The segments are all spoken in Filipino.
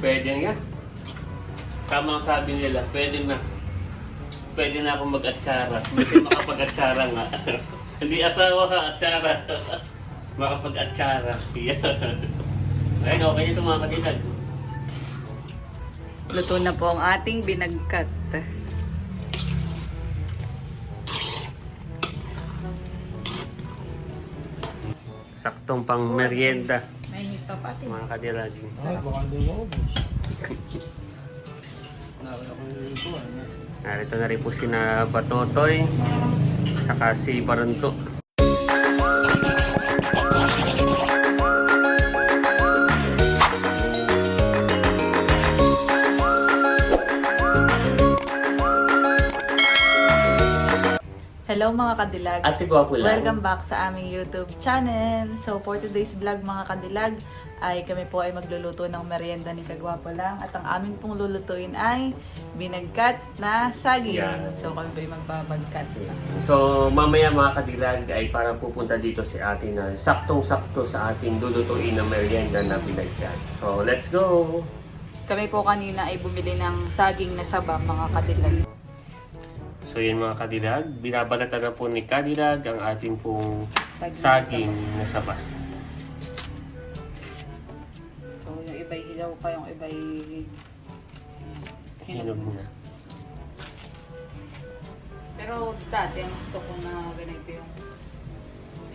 Pwede nga. Tama ang sabi nila, pwede na. Pwede na akong mag-atsara. Kasi makapag-atsara nga. Hindi asawa ka, atsara. Makapag-atsara. Ayun, okay ito mga katilag. Luto na po ang ating binagkat. Saktong pang merienda. Pati. Mga katilag. Ay, baka hindi mo ubos. Narito na rin po si na Batotoy. Saka si Baranto. Hello mga kadilag. Ate Gwapo lang. Welcome back sa aming YouTube channel. So for today's vlog mga kadilag ay kami po ay magluluto ng merienda ni Kagwapo lang at ang aming pong lulutuin ay binagkat na saging. Yan. So kami po ay magbabagkat. So, mamaya mga kadilag ay parang pupunta dito si ate na saktong-sakto sa ating lulutuin na merienda na pinagkat. So, let's go! Kami po kanina ay bumili ng saging na saba mga kadilag. So, yun mga kadilag, binabalatan na po ni kadilag ang ating pong Saging saging na saba. So Hinog na. Pero dati, ang gusto ko na ganito yung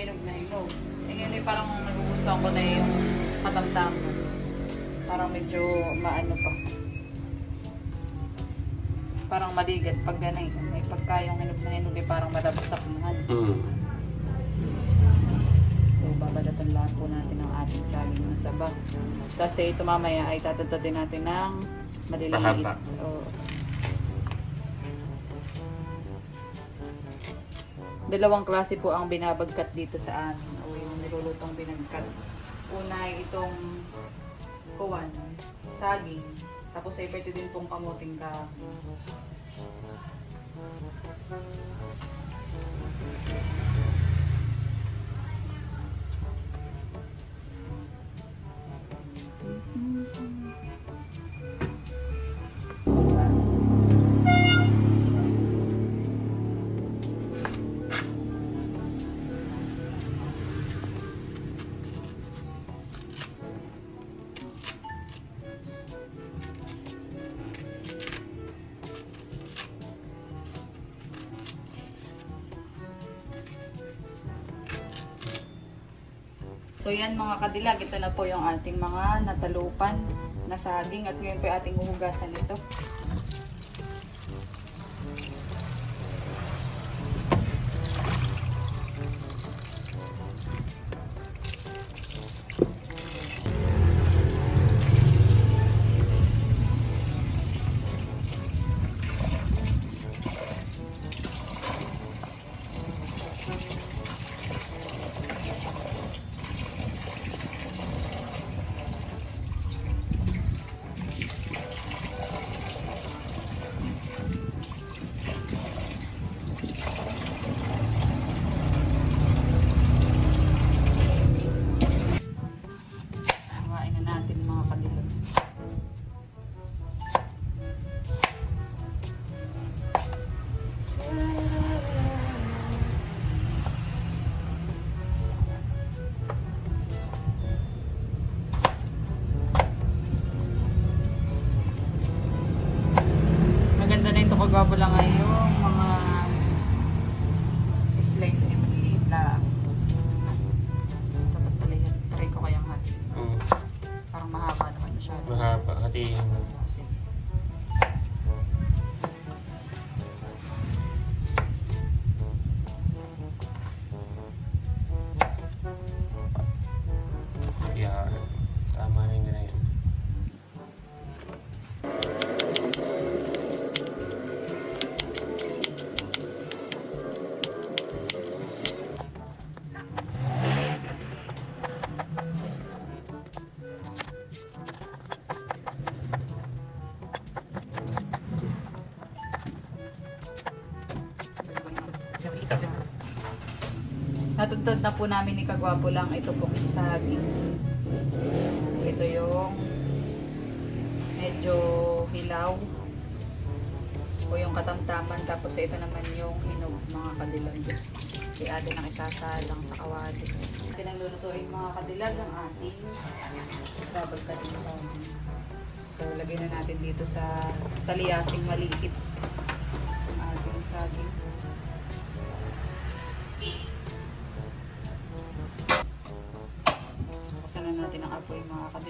hinog na hinog. Eh ngayon eh, parang nagugustuhan ko na yung katamtam. Parang medyo maano pa. Parang maligat pag ganay. Eh, pagka yung hinog na hinog eh, parang malabasak naman. Mm. So, babalatan lang po natin ang ating saging na saba. Kasi ito mamaya ay tatadtadin natin ng maliliit. Pahaba. Oo. Dalawang klase po ang binabagkat dito sa amin. O yung nilulutong binagkat. Una ay itong kuwan, saging. Tapos ay pwede din pong kamuting ka. So yan mga kadilag, ito na po yung ating mga natalupan na saging at ngayon po ating huhugasan ito. Slice ay maliliit lang. Dapat pala yan. Try ko kayang hati. Mm. Parang mahaba naman masyado. Mahaba. Kasi Sige. Natugtog na po namin ni Kagwapo lang ito po sa saging. Ito yung medyo hilaw o yung katamtaman tapos ito naman yung hinog mga kadilag. I-add ng isasalang sa kawali. Atin ang lulutuin mga kadilag ang ating babagkatin sa so lagay na natin dito sa taliyasing maliit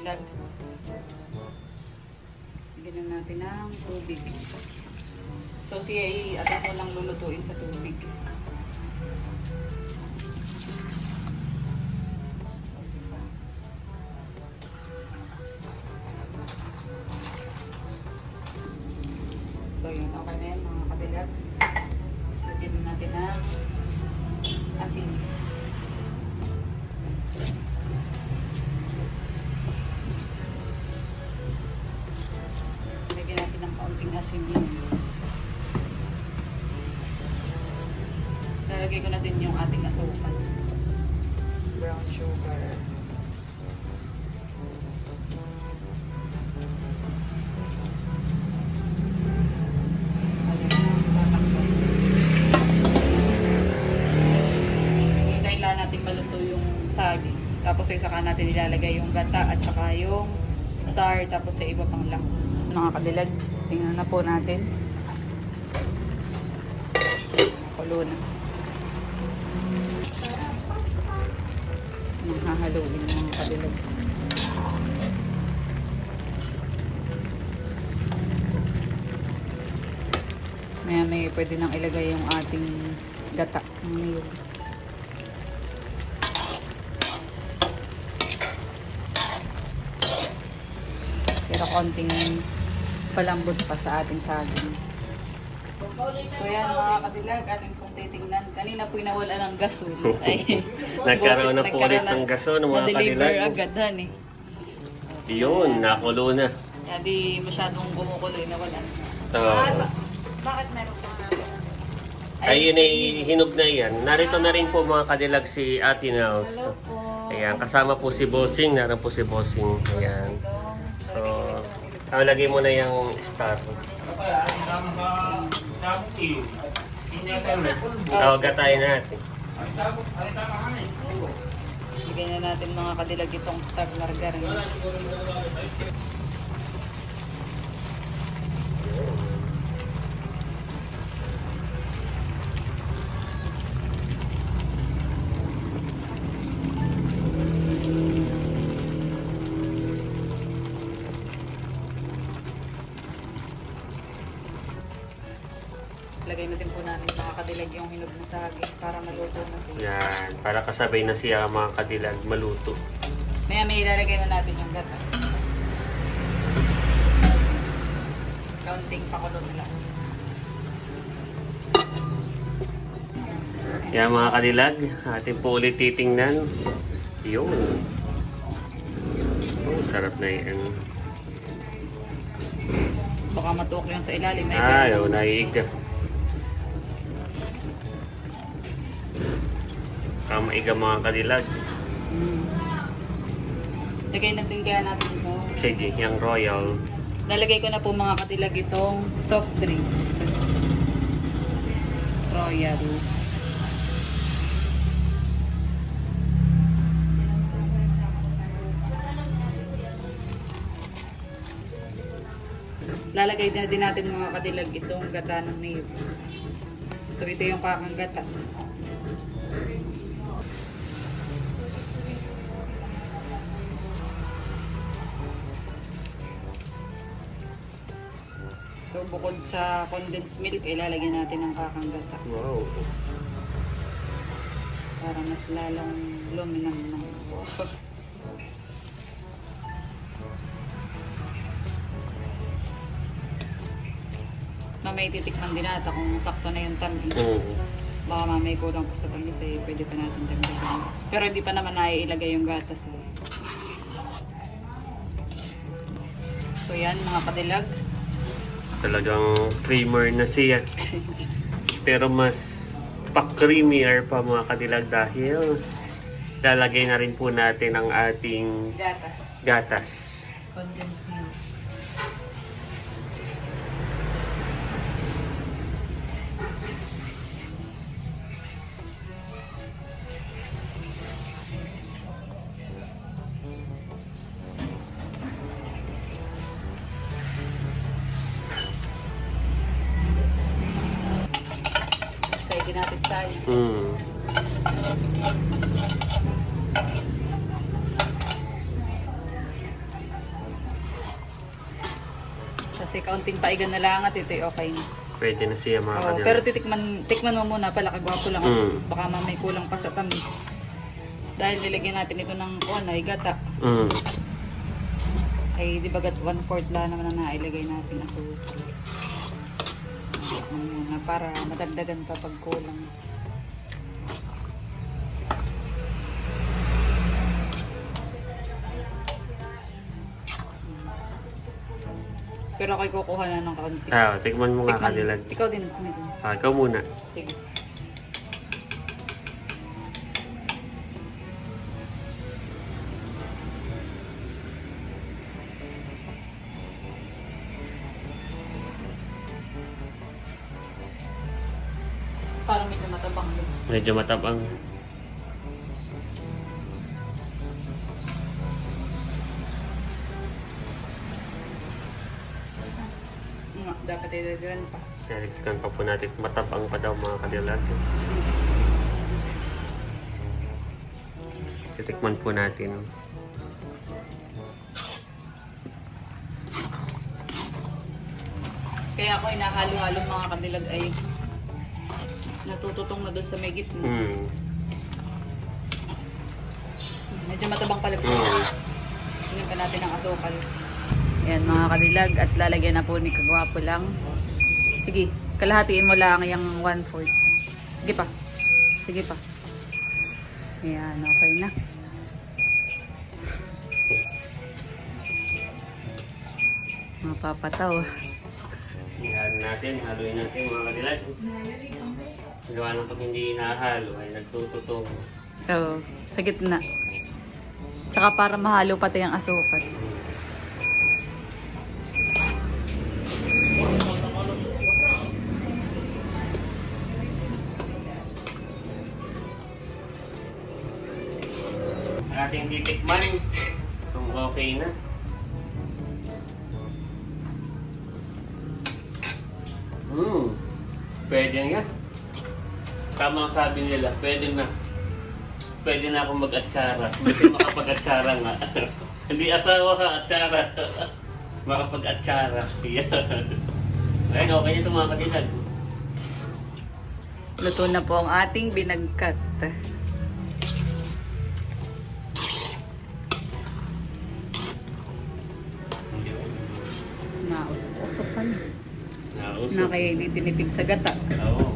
kadilag. Bigyan na natin ng tubig. So siya ay atin ko lang lulutuin sa tubig. Saka natin ilalagay yung gata at saka yung star tapos sa iba pang lang. Mga kadilag, tingnan na po natin. Kulo na. Mahahaluin yung mga kadilag. Maya may pwede nang ilagay yung ating gata ng niyog. Pero konting palambot pa sa ating saging. So yan mga kadilag, ating pong titingnan. Kanina po'y nawala ng gasol. Ay, Nagkaroon na po ulit ng gasol, mga Na-deliver kadilag. agad han eh. Yun, nakulo na. Kaya di masyadong kumukulo eh, nawala. Oo. Bakit meron pa Ayun ay hinog na yan. Narito na rin po mga kadilag si Ate Nels. Hello po. Ayan, kasama po si Bossing. Naroon po si Bossing. Ayan. So, ah, lagay mo na yung star. Oo, gatayin natin. Bigay na natin mga kadilag itong star margarine. Saging para maluto na siya. Yan, para kasabay na siya mga kadilag maluto. Maya may ilalagay na natin yung gata. Counting pakulo na lang. Yan mga kadilag, atin po ulit titingnan. Yun. Oh, sarap na yan. Baka matuok yung sa ilalim. May Ah, yun, naiiga. Ah, maiga mga kadilag. Mm. Lagay na din kaya natin ito. Sige, yung royal. Nalagay ko na po mga katilag itong soft drinks. Royal. Lalagay na din natin mga katilag itong gata ng niyog. So ito yung kakang gata. So bukod sa condensed milk, ilalagyan natin ng kakang gata Wow. para mas lalong luminang ng Mamay titikman din natin kung sakto na yung tamis. Oo. Baka mamay kulang pa sa tamis eh, pwede pa natin dagdagan. Pero hindi pa naman naiilagay yung gatas eh. So yan mga kadilag. Talagang creamer na siya. Pero mas pa-creamier pa mga kadilag dahil lalagay na rin po natin ang ating Gatas. gatas. Condensed Kasi kaunting paigan na lang at ito okay na. Pwede na siya mga Oo, kadilag. pero titikman, tikman mo muna pala, kagwapo lang. Mm. Baka mamay kulang pa sa tamis. Dahil nilagyan natin ito ng kuwan ay gata. Mm. Ay, di ba gat one fourth lang naman na nailagay natin na. Tikman muna para madagdagan pa pag kulang. Pero ako'y kukuha na ng kaunti. Ah, tikman mo nga kadilag. Ikaw din, tikman din. Ah, ikaw muna. Sige. Parang medyo matabang. Medyo matabang. Idagdagan pa. Naligtan pa po natin. Matabang pa daw mga kadilag. Titikman po natin. Kaya ako inahalo-halo mga kadilag ay natututong na doon sa may gitna. Mm. Medyo matabang pala ito. Mm. Silin pa natin ang asukal. Ayan mga kadilag at lalagyan na po ni Kagwapo lang. Sige, kalahatiin mo lang yung one fourth. Sige pa. Sige pa. Ayan, okay na. Mapapataw. Iyan natin, haluin natin mga kadilag. Gawa ng pag hindi inahalo ay nagtututong. Oo, sa gitna. Tsaka para mahalo pati ang asukal. Titikman kung okay na. Hmm, pwede nga. Tama ang sabi nila, pwede na. Pwede na akong mag-atsara. Kasi makapag-atsara nga. Hindi asawa ka, atsara. makapag-atsara. Ayun, okay ito mga katilag. Luto na po ang ating binagkat. Nausok. Na kaya hindi tinipid sa gata. Oo.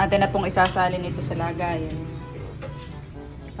Atin na pong isasalin ito sa lagayan.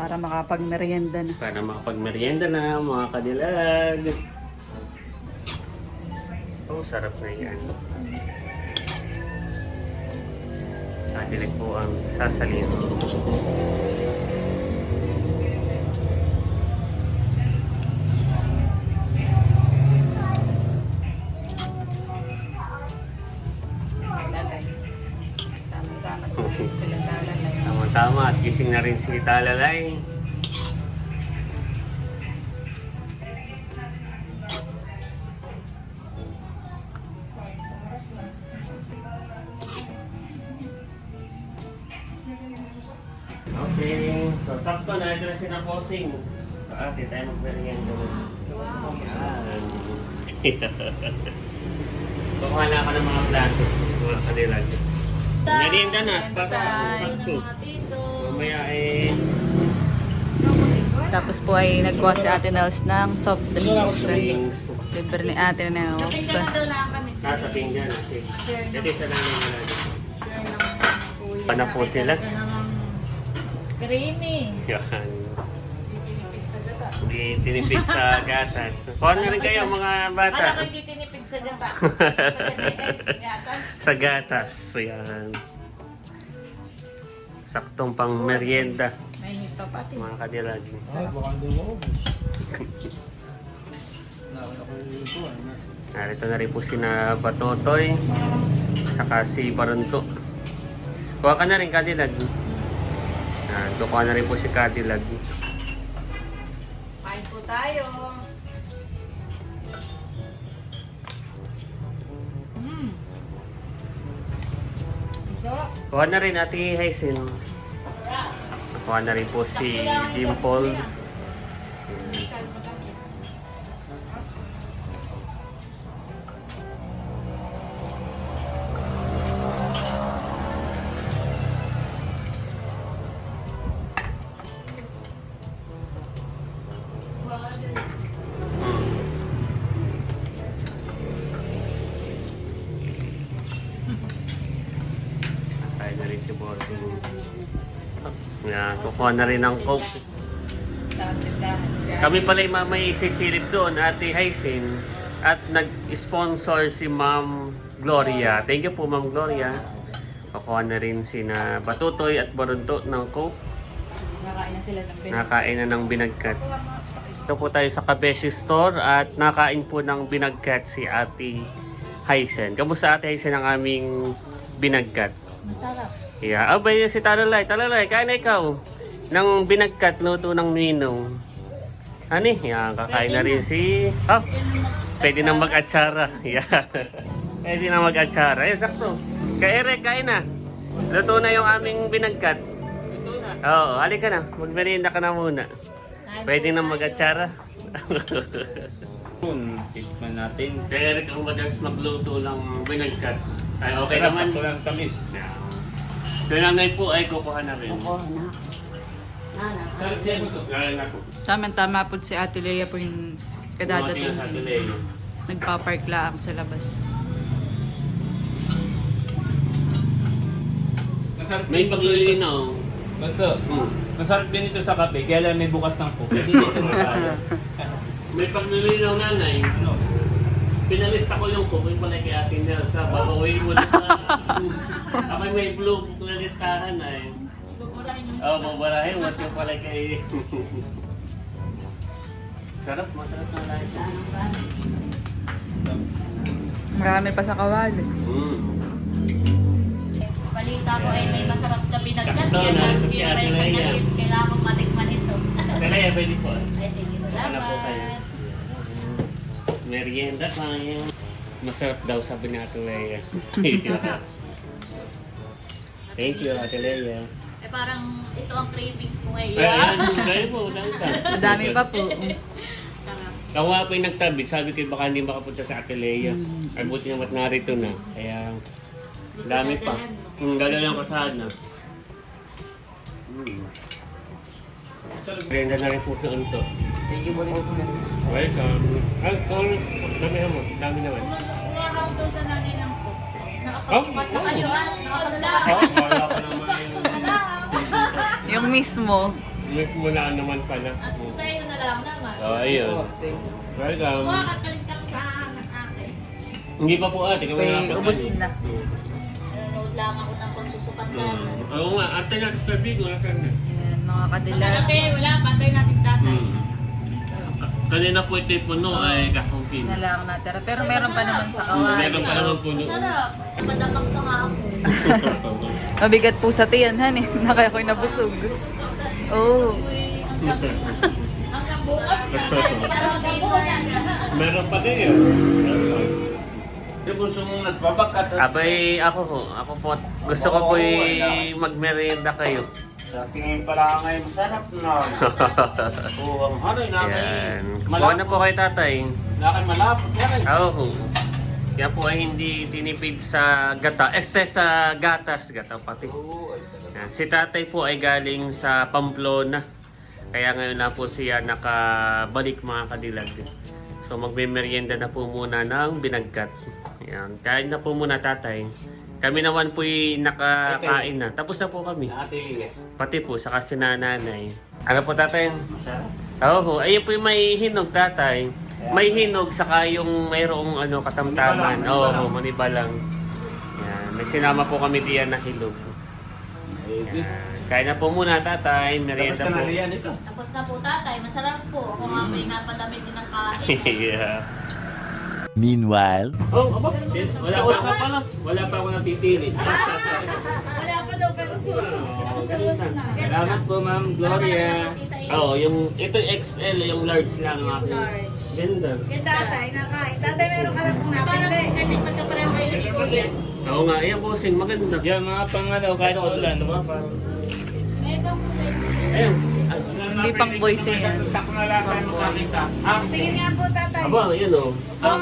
Para makapag-merienda na. Para makapag-merienda na mga kadilag. Oh, sarap na yan. Kadilag po ang sasalin. Sila lalay. Tama-tama at gising na rin si Talalay. Okay, so sakto na ito na si Naposing. Ate, tayo mag-merienda na. Wow! Yan. Kukuha na ako ng mga plato, mga kadilag. Merienda na, para sakto. Mamaya eh, Tapos po ay nagkuha si Ate Nels ng soft drinks. Libre ni Ate Nels. Nasa pinggan kasi. Ito isa lang yung mga Pana po sila. Creamy. Yan. Hindi tinipid sa gatas. Kuha na rin kayo mga Alam bata. hindi tinipid sa gata. Gatas. sa gatas. Yan. Saktong pang merienda. May hito pati. Mga kadilag. Ay, baka hindi mo? Narito na rin po si na Batotoy. Saka si Baronto. Kuha ka na rin kadilag. Yan. Kuha na rin po si kadilag. Kain po tayo. Mm. Kuha na rin Ate Haisen. Nakuha na rin po si Dimple. Yan, kukuha na rin ng coke. Kami pala yung mamay sisilip doon, Ate Hysin. At nag-sponsor si Ma'am Gloria. Thank you po, Ma'am Gloria. Kukuha na rin si na Batutoy at Barunto ng coke. Nakain na sila ng pinag. Nakain na ng binagkat. Ito po tayo sa Kabeshi Store at nakain po ng binagkat si Ate Hysen. Kamusta Ate Hysen ang aming binagkat? Masarap. Yeah, abay si Talalay. Talalay, kain na ikaw. Nang binagkat, luto ng ninong. Ani, yan, kakain na rin si... Oh, pwede na mag-atsara. Yeah. pwede na mag-atsara. Eh, sakto. Eric, kain na. Luto na yung aming binagkat. Oo, halika na. Magmerienda ka na muna. Pwede na mag-atsara. Tikman natin. Kaya Eric, ang madalas magluto ng binagkat. Ay, okay naman. sakto lang tamis. Yeah. Yung nanay po ay kukuha na rin. Oo na. Nana. Galing ako. Tama tama po si Ate Lea po yung kadadating. Sa. Nagpa-park lang sa labas. May paglulinaw. Basta, Hmm. masarap din ito sa kape, kaya lang may bukas ng po. Kasi dito masaya. May paglulinaw nanay. ano? Pinalista ko yung kukoy pala kay Ate Nelsa. Babaway mo na Ako may blue book na listahan na eh. Oo, oh, babarahin. Mas yung pala kay... Sarap, masarap na lahat. Marami pa sa kawali. Mm. Balita ko ay may masarap na binagkat. Sakto, na, sabi si Ate Leia. Kailangan kong matikman ito. Kaya pwede po. Ay, sige, Ano po kayo? salamat. Merienda tayo. Masarap daw sabi ni Ate Leia. Thank you, Ate Leia. Eh parang ito ang cravings ko Ay, ngayon. ayan, dahil po, pa. Dami pa po. Sarap. Ako nga po yung nagtabig, sabi ko baka hindi makapunta sa Ate Leia. Ay buti naman narito na. Kaya Gusto dami pa. dadalhan mo. Hmm, lang kasahad na. Hmm. Brenda na rin po sa unto. Thank you po rin sa Welcome. Ay, kung dami mo, dami naman. Nakapagsukat na kayo ah. Nakapagsukat wala pa naman yung... Mismo. Miss mo na naman pala. At sa iyo na lang naman. Oh, ayun. Welcome. Palit ka sa anak ate? Hindi pa po ate, kami May ubusin na. Nanonood lang ako ng pagsusukat sa ano. Oo nga, ate na sa Bigo, nasan na? Ayan, mga kadila. Ate, wala. Pantay natin tatay. Hmm. Kanina po ito yung puno ay kakumpin. Na lang natira. Pero meron pa naman sa Hmm, kawali. Meron pa naman puno. Masarap. Madamak na nga ako. Mabigat po sa tiyan, han eh. Na kaya ko'y nabusog. Oh. Na. na. Meron pa din yun. Nagbabakat. Abay, ako po. Ako po. Gusto ko po magmerienda kayo. Sa tingin pala ngayon, masarap na. Oo, ang haroy namin. Yan. Kuha na po kay tatay. Nakan malapot yan eh. Oo. Kaya po ay hindi tinipid sa gata. Este sa gatas. Gata pati. Yan. Si tatay po ay galing sa Pamplona. Kaya ngayon na po siya nakabalik mga kadilag. So magme-merienda na po muna ng binagkat. Yan. Kain na po muna tatay. Kami naman po nakakain na. Tapos na po kami. Pati po sa kasi nanay. Ano po tatay? Masarap. Oo, ayun po yung may hinog tatay. May hinog saka yung mayroong ano katamtaman. Manibalang, manibalang. Oo, manibalang. Yan, may sinama po kami diyan na hilog. Yan. Kain na po muna tatay, Tapos merienda po. na riyan ito. Tapos na po tatay, masarap po. Ako nga may napadamit din ng kain. yeah. Meanwhile, Oh, aba, wala pa ka pala. Wala pa ako napipili. Wala pa daw pero na. Salamat po, Ma'am Gloria. Oo, yung ito XL, yung large lang ang akin. Ganda. Kaya tatay, nakain. Tatay, meron ka lang kung Parang napili. kasi magkapareho kayo ni Kuya. Oo nga, ayan bossing, maganda. Yan, mga pang ano, kahit Ito, ulan. May ibang kulay. Ayun. Hindi pang boys eh. Na Tingin nga po, tatay. Aba, yun o. Oh,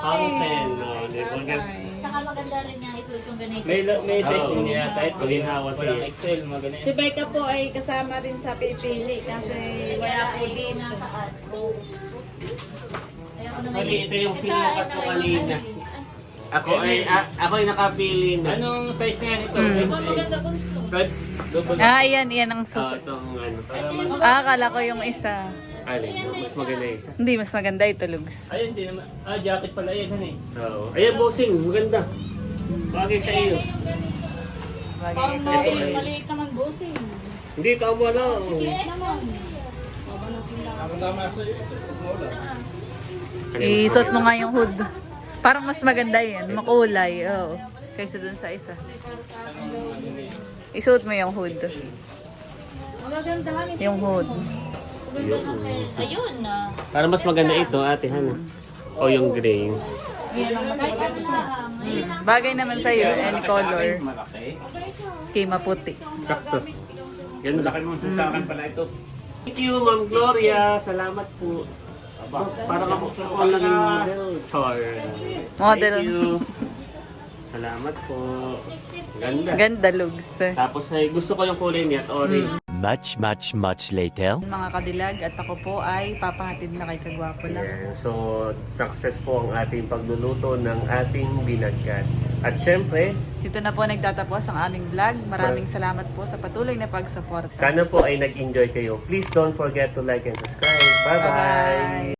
Fountain. Oh, di ba? Saka maganda rin niya isuot yung ganito. May, may size Oo. din yata ito. Paginawa siya. Walang Excel, mga. Si Becca po ay kasama rin sa pipili kasi wala po din. nasa Sorry, ito yung sinukat ko kanina. Ako ay, a- ako ay nakapili na. Anong size nga nito? Hmm. Maganda po so. Red, double. Ah, yan, yan ang Ah, sus... itong ano. Ah, akala ko yung isa. Alin, mas maganda yung isa. Hindi, mas maganda ito, Lugs. Ayun, di naman. Ah, jacket pala yan, han eh. Oo. Ayan, bossing. Maganda. Bagay sa iyo. Bagay Parang ito. maliit, maliit naman busing. Hindi, tama na. Eh naman. Isuot mo nga yung hood. Parang mas maganda yan, makulay. Oo. Kaysa dun sa isa. Isuot mo yung hood. Yung hood. Ayun na. Para mas maganda ito, ate Hana. O yung gray. Bagay naman sa'yo, any color. malaki. Kay maputi. Sakto. Ganda. Laki mo sa akin pala ito. Thank you, Ma'am Gloria. Salamat po. Para ako ako lang yung model. Char. Model. Thank you. Salamat po. Ganda. Ganda, Lugs. Tapos ay gusto ko yung kulay niya at orange. Much, much, much later. Mga kadilag at ako po ay papahatid na kay Kagwapo lang. Ayan. So, success po ang ating pagluluto ng ating binagkat. At syempre, Dito na po nagtatapos ang aming vlog. Maraming salamat po sa patuloy na pagsuporta. sana po ay nag-enjoy kayo. Please don't forget to like and subscribe. Bye-bye! Bye-bye!